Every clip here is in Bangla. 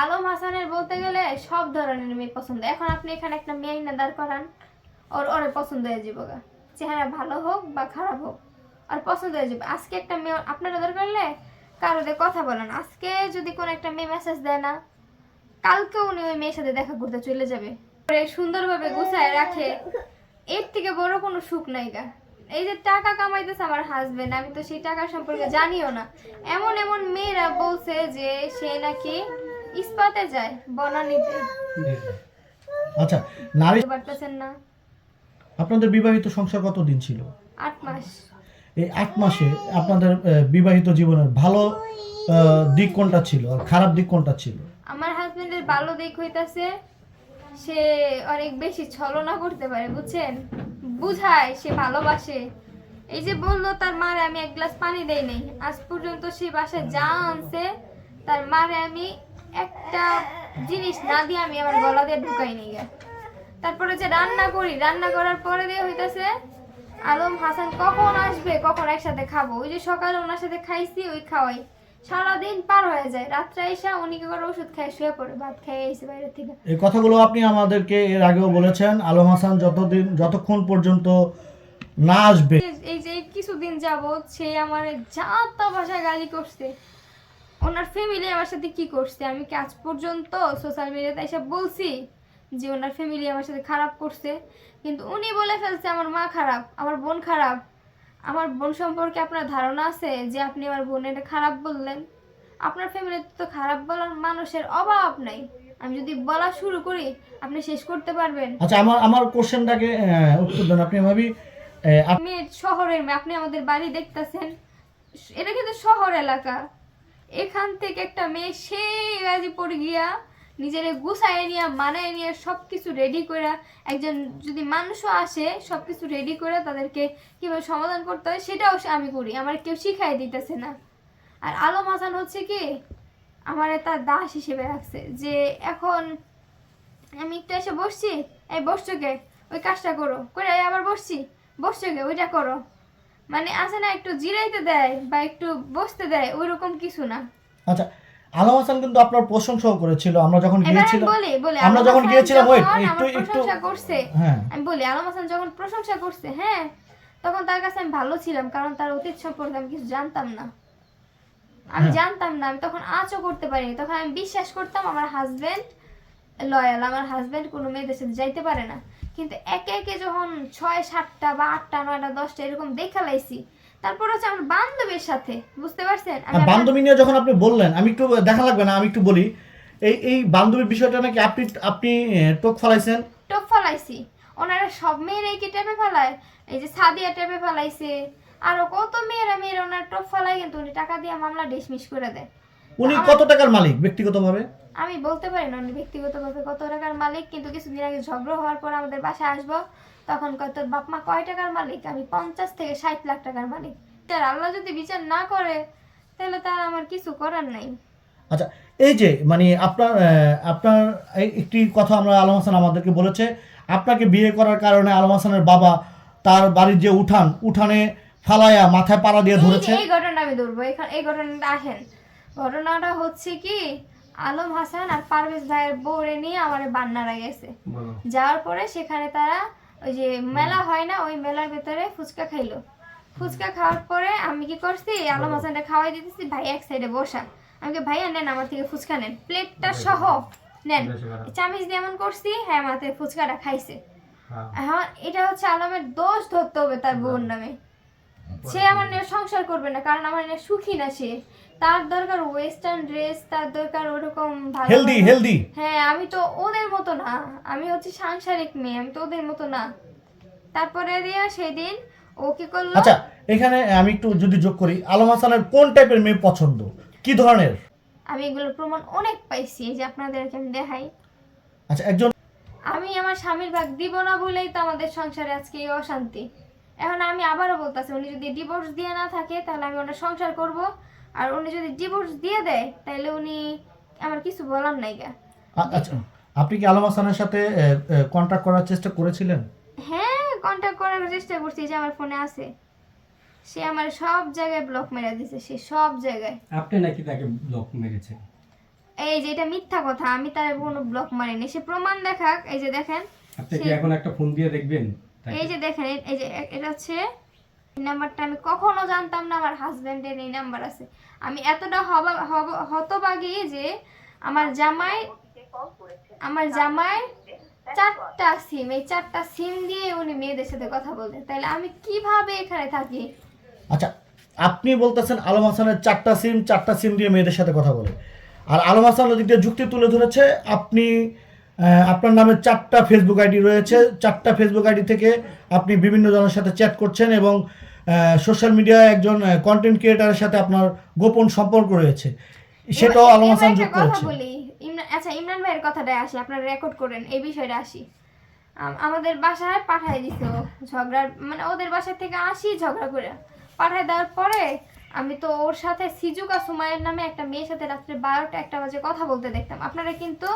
আলম হাসানের বলতে গেলে সব ধরনের মেয়ে পছন্দ। এখন আপনি এখানে একটা মেয়ে না দাঁড় করান, ওর, ওরে পছন্দ হয়ে যাব গা। চেহারা ভালো হোক বা খারাপ হোক, আর পছন্দ হয়ে যাবে। আজকে একটা মেয়ে আপনারা দরকার হলে কারও দিয়ে কথা বলেন। আজকে যদি কোনো একটা মেয়ে মেসেজ দেয় না, কালকে উনি ওই মেয়ের সাথে দেখা করতে চলে যাবে। সুন্দরভাবে গুছায় রাখে। এর থেকে বড় কোনো সুখ নাই গা। এই যে টাকা কামাইতেছে আমার হাজবেন্ড আমি তো সেই টাকা সম্পর্কে জানিও না। এমন এমন মেয়েরা বলছে যে সে নাকি ইস্পাতে যায় বনানীতে। আচ্ছা নারী পারতেছেন না। আপনাদের বিবাহিত সংসার কতদিন ছিল? আট মাস। এই আট মাসে আপনাদের বিবাহিত জীবনের ভালো দিক কোনটা ছিল আর খারাপ দিক কোনটা ছিল? আমার হাজবেন্ডের ভালো দিক হইতাছে সে অনেক বেশি ছলনা করতে পারে বুঝছেন? বুঝায় সে ভালোবাসে। এই যে বলল তার মারে আমি এক গ্লাস পানি দেই নাই। আজ পর্যন্ত সে বাসায় যা আনছে তার মারে আমি একটা জিনিস না দিয়ে আমি আমার গলা দিয়ে ঢুকাই নিয়ে গে তারপরে যে রান্না করি রান্না করার পরে দিয়ে হইতাছে আলম হাসান কখন আসবে কখন একসাথে খাব? ওই যে সকালে ওনার সাথে খাইছি ওই খাওয়াই। সারাদিন পার হয়ে যায়। রাত্রে এসে উনি কি করে ওষুধ খাই শুয়ে পড়ে ভাত খেয়ে এসে বাইরে থেকে। এই কথাগুলো আপনি আমাদেরকে এর আগেও বলেছেন আলম হাসান যতদিন যতক্ষণ পর্যন্ত না আসবে। এই- যে কিছুদিন যাবৎ সে আমার যা তা ভাষায় গালি করছে। ওনার ফ্যামিলি আমার সাথে কি করছে? আমি কি আজ পর্যন্ত সোশ্যাল মিডিয়াতে এসে বলছি? যে ওনার ফ্যামিলি আমার সাথে খারাপ করছে। কিন্তু উনি বলে ফেলছে আমার মা খারাপ আমার বোন খারাপ। আমার বোন সম্পর্কে আপনার ধারণা আছে যে আপনি আমার বোনের খারাপ বললেন? আপনার ফ্যামিলিতে তো খারাপ বলার মানুষের অভাব নাই। আমি যদি বলা শুরু করি আপনি শেষ করতে পারবেন। আচ্ছা আমার আমার কোশ্চেনটাকে উত্তর দেন। আপনি ভাবি আহ, আপ- আমি শহরের আপনি আমাদের বাড়ি দেখতেছেন। এটা কিন্তু শহর এলাকা। এখান থেকে একটা মেয়ে সেই গাজীপুর গিয়া নিজের গুছায় নিয়ে মানায় নিয়ে সব কিছু রেডি করে একজন যদি মানুষও আসে সব কিছু রেডি করে তাদেরকে কীভাবে সমাধান করতে হয় সেটাও আমি করি, আমার কেউ শিখাই দিতেছে না। আর আলম হাসান হচ্ছে কি, আমার তার দাস হিসেবে রাখছে যে এখন আমি একটু এসে বসছি, এই বসছো কে? ওই কাজটা করো করে আবার বসছি, বসছো কে? ওইটা করো। মানে আছে না একটু জিরাইতে দেয় বা একটু বসতে দেয় ওই রকম কিছু না। আচ্ছা আলম হাসান কিন্তু আপনার প্রশংসাও করেছিল। আমরা যখন গিয়েছিলাম বলি বলি আমরা যখন গিয়েছিলাম, যখন একটু- একটু- প্রশংসা করছে হ্যাঁ। আমি বলি আলম হাসান যখন প্রশংসা করছে হ্যাঁ তখন তার কাছে আমি ভালো ছিলাম কারণ তার অতীত সম্পর্কে আমি কিছু জানতাম না। আমি হ্যাঁ। জানতাম না আমি তখন আঁচও করতে পারিনি। তখন আমি বিশ্বাস করতাম আমার হাজবেন্ড লয়াল আমার হাজবেন্ড কোনো মেয়েদের সাথে যাইতে পারে না। কিন্তু একে একে যখন ছয় সাতটা বা আটটা নয়টা দশটা এরকম দেখা লাইছি তারপর হচ্ছে আমার বান্ধবীর সাথে বুঝতে পারছেন? বান্ধবী নিয়ে যখন আপনি বললেন আমি একটু দেখা লাগবে না আমি একটু বলি এই এই বান্ধবীর বিষয়টা নাকি আপনি আপনি টোক ফলাইছেন? টপ ফলাইছি। ওনারা সব মেয়েরাই কি টেপে ফেলায়? এই যে সাদিয়া টেপে ফেলাইছে আরও কত মেয়েরা মেয়েরা ওনার টপ ফেলায় কিন্তু উনি টাকা দিয়ে মামলা ডিসমিস করে দেয়। উনি কত টাকার মালিক ব্যক্তিগতভাবে? আমি বলতে পারি না উনি ব্যক্তিগতভাবে কত টাকার মালিক কিন্তু কিছুদিন আগে ঝগড়া হওয়ার পর আমাদের বাসায় আসব তখন কয় তোর বাপ মা কয় টাকার মালিক? আমি পঞ্চাশ থেকে ষাট লাখ টাকার মালিক। তার আল্লাহ যদি বিচার না করে তাহলে তার আমার কিছু করার নাই। আচ্ছা এই যে মানে আপনার আপনার এই একটি কথা আমরা আলম হাসান আমাদেরকে বলেছে আপনাকে বিয়ে করার কারণে আলম হাসানের বাবা তার বাড়ির যে উঠান উঠানে ফালায়া মাথায় পাড়া দিয়ে ধরেছে। এই ঘটনা আমি ধরবো এখানে এই ঘটনাটা আসেন। ঘটনাটা হচ্ছে কি আলম হাসান আর পারভেজ ভাইয়ের বউরে নিয়ে আমার বান্নারা গেছে যাওয়ার পরে সেখানে তারা ওই যে মেলা হয় না ওই মেলার ভেতরে ফুচকা খাইলো। ফুচকা খাওয়ার পরে আমি কি করছি আলম হাসানটা খাওয়াই দিতেছি ভাই এক সাইডে বসা। আমি কি, ভাইয়া নেন আমার থেকে ফুচকা নেন। প্লেটটা সহ নেন। চামিচ দিয়ে এমন করছি হ্যাঁ মাথায় ফুচকাটা খাইছে। এখন এটা হচ্ছে আলমের দোষ ধরতে হবে তার বোন নামে। সে আমার নিয়ে সংসার করবে না কারণ আমার সুখী না সে। তার দরকার ওয়েস্টার্ন ড্রেস তার দরকার ওরকম ভালো হেলদি হেলদি হ্যাঁ আমি তো ওদের মতো না। আমি হচ্ছে সাংসারিক মেয়ে আমি তো ওদের মতো না। তারপরে দিয়া সেদিন ও কি করল? আচ্ছা এখানে আমি একটু যদি যোগ করি আলম হাসানের কোন টাইপের মেয়ে পছন্দ? কি ধরনের? আমি এগুলোর প্রমাণ অনেক পাইছি এই যে আপনাদেরকে আমি দেখাই। আচ্ছা একজন আমি আমার স্বামীর ভাগ দিব না বলেই তো আমাদের সংসারে আজকে এই অশান্তি। এখন আমি আবারও বলতেছি উনি যদি ডিভোর্স দিয়ে না থাকে তাহলে আমি ওনার সংসার করব। আর উনি যদি ডিভোর্স দিয়ে দেয় তাহলে উনি আমার কিছু বলার নাই গা। আচ্ছা আপনি কি আলম হাসানের সাথে কন্ট্যাক্ট করার চেষ্টা করেছিলেন? হ্যাঁ কন্ট্যাক্ট করার চেষ্টা করছি যে আমার ফোনে আছে। সে আমার সব জায়গায় ব্লক মেরে দিছে সে সব জায়গায়। আপনি নাকি তাকে ব্লক মেরেছেন এই যে এটা মিথ্যা কথা আমি তার কোনো ব্লক মারিনি। সে প্রমাণ দেখাক এই যে দেখেন আপনি কি এখন একটা ফোন দিয়ে দেখবেন? এই যে দেখেন এই- এই যে এটা হচ্ছে নাম্বারটা আমি কখনো জানতাম না, আমার হাজবেন্ডের এই নাম্বার আছে। আমি এতটা যে আমার জামাই আমার জামাই চারটা সিম এই চারটা সিম দিয়ে উনি মেয়েদের সাথে কথা বলতেন। তাহলে আমি কীভাবে এখানে থাকি? আচ্ছা আপনি বলতেছেন আলম হাসানের চারটা সিম চারটা সিম দিয়ে মেয়েদের সাথে কথা বলে। আর আলম হাসান ওদিক দিয়ে যুক্তি তুলে ধরেছে, আপনি আপনার নামে চারটা ফেসবুক আইডি রয়েছে। চারটা ফেসবুক আইডি থেকে আপনি বিভিন্ন জনের সাথে চ্যাট করছেন এবং সোশ্যাল মিডিয়ায় একজন কন্টেন্ট ক্রিয়েটারের সাথে আপনার গোপন সম্পর্ক রয়েছে। সেটাও আলম হাসান যোগ করেছে আচ্ছা ইমরান ভাইয়ের কথাটাই আসি আপনারা রেকর্ড করেন এই বিষয়টা আসি। আমাদের বাসায় পাঠায় দিত ঝগড়ার মানে ওদের বাসা থেকে আসি ঝগড়া করে। পাঠায় দেওয়ার পরে আমি তো ওর সাথে সিজুকা সুমাইয়ের নামে একটা মেয়ের সাথে রাত্রে বারোটা একটা বাজে কথা বলতে দেখতাম। আপনারা কিন্তু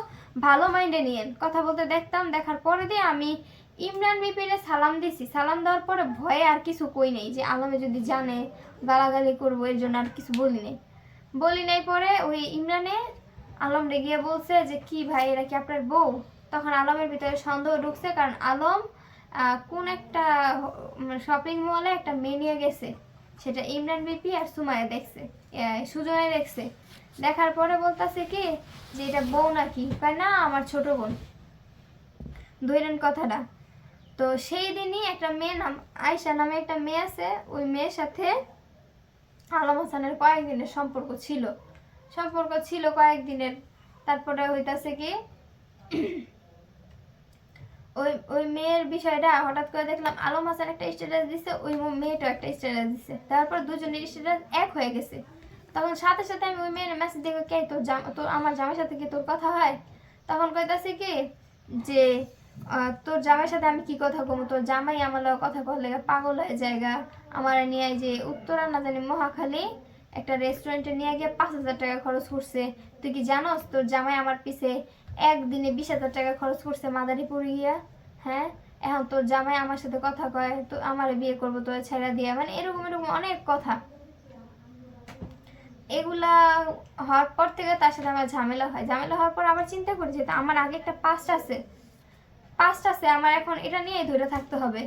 ভালো মাইন্ডে নিয়েন। কথা বলতে দেখতাম দেখার পরে দিয়ে আমি ইমরান বিপিনে সালাম দিছি। সালাম দেওয়ার পরে ভয়ে আর কিছু কই নেই যে আলমে যদি জানে, গালাগালি করব, এর জন্য আর কিছু বলি নেই। বলি নাই পরে ওই ইমরানে আলম গিয়ে বলছে যে, কি ভাই, এরা কি আপনার বউ? তখন আলমের ভিতরে সন্দেহ ঢুকছে, কারণ আলম কোন একটা শপিং মলে একটা মেয়ে নিয়ে গেছে। সেটা ইমরান বিপি আর সুমায়া দেখছে সুজনে দেখছে। দেখার পরে বলতাছে কি যে, এটা বউ নাকি? না, আমার ছোট বোন। ধরেন কথাটা। তো সেই দিনই একটা মেয়ে নাম আয়সা নামে একটা মেয়ে আছে। ওই মেয়ের সাথে আলম হাসানের কয়েকদিনের সম্পর্ক ছিল। সম্পর্ক ছিল কয়েকদিনের। তারপরে হইতাছে কি, ওই ওই মেয়ের বিষয়টা হঠাৎ করে দেখলাম আলম হাসান একটা স্ট্যাটাস দিছে, ওই মেয়েটা একটা স্ট্যাটাস দিছে। তারপর দুজনের স্ট্যাটাস এক হয়ে গেছে। তখন সাথে সাথে আমি ওই মেয়ের মেসেজ দেখে, কে তোর জাম, তোর, আমার জামাইয়ের সাথে কি তোর কথা হয়? তখন কইতাছে কি, যে তোর জামাইয়ের সাথে আমি কি কথা কমু? তোর জামাই আমার কথা কর পাগল হয়ে জায়গা আমার নিয়ে যে উত্তরা না জানি মহাখালী একটা রেস্টুরেন্টে নিয়ে গিয়ে পাঁচ হাজার টাকা খরচ করছে। তুই কি জানোস তোর জামাই আমার পিছে একদিনে বিশ হাজার টাকা খরচ করছে মাদারীপুর গিয়া? হ্যাঁ? এখন তোর জামাই আমার সাথে কথা কয়, তো আমার বিয়ে করব, তোর ছেড়া দিয়া। মানে এরকম এরকম অনেক কথা। এগুলা হওয়ার পর থেকে তার সাথে আমার ঝামেলা হয়। ঝামেলা হওয়ার পর আবার চিন্তা করি যে আমার আগে একটা পাস্ট আছে। পাস্ট আছে আমার এখন এটা নিয়েই ধরে থাকতে হবে।